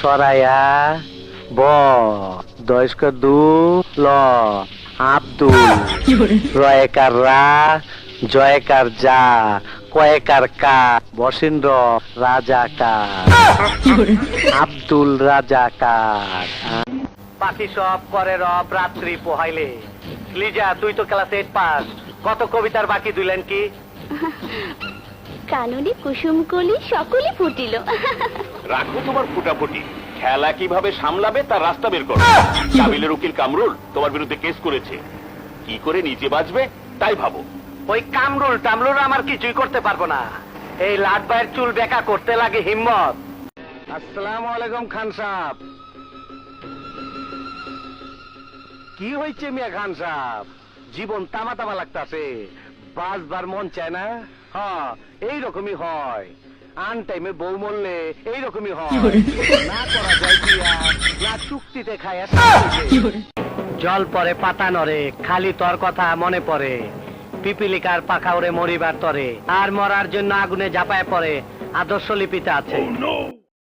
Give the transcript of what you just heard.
সরায়া, ব, দয়স্ক দু, ল, আব্দুল, রয়েকার রা, জয়কার যা কয়েকার কা, বসেন্দ্র রাজাকার, আব্দুল রাজাকার। পাখি সব করে রব রাত্রি পোহাইলে। লিজা, তুই তো ক্লাস এইট পাস। কত কবিতার বাকি দিলেন কি? কাননে কুসুম কলি সকলে ফুটিল। রাখো তোমার ফুটাফুটি। খেলা কীভাবে সামলাবে তার রাস্তা বের করো। কাবিলের উকিল কামরুল তোমার বিরুদ্ধে কেস করেছে। কি করে নিজে বাঁচবে তাই ভাবো। ওই কামরুল টামরুল আমার কিছুই করতে পারব না। এই লাট ভাইয়ের চুল বেকা করতে লাগে হিম্মত। আসসালামু আলাইকুম খান সাহেব। কি হয়েছে মিয়া খান সাহেব? জীবন তামা তামা লাগতাছে। বাসবার মন চায় না? হ্যাঁ এইরকমই হয়। আন টাইমে বউ মরলে এইরকমই হয়। না করা যায় কি আর? না চুক্তিতে খায় জল পরে পাতা নরে খালি তোর কথা মনে পড়ে। পিপিলিকার পাখা ওরে মরিবার তরে আর মরার জন্য আগুনে জাপায় পরে আদর্শ লিপিতে আছে।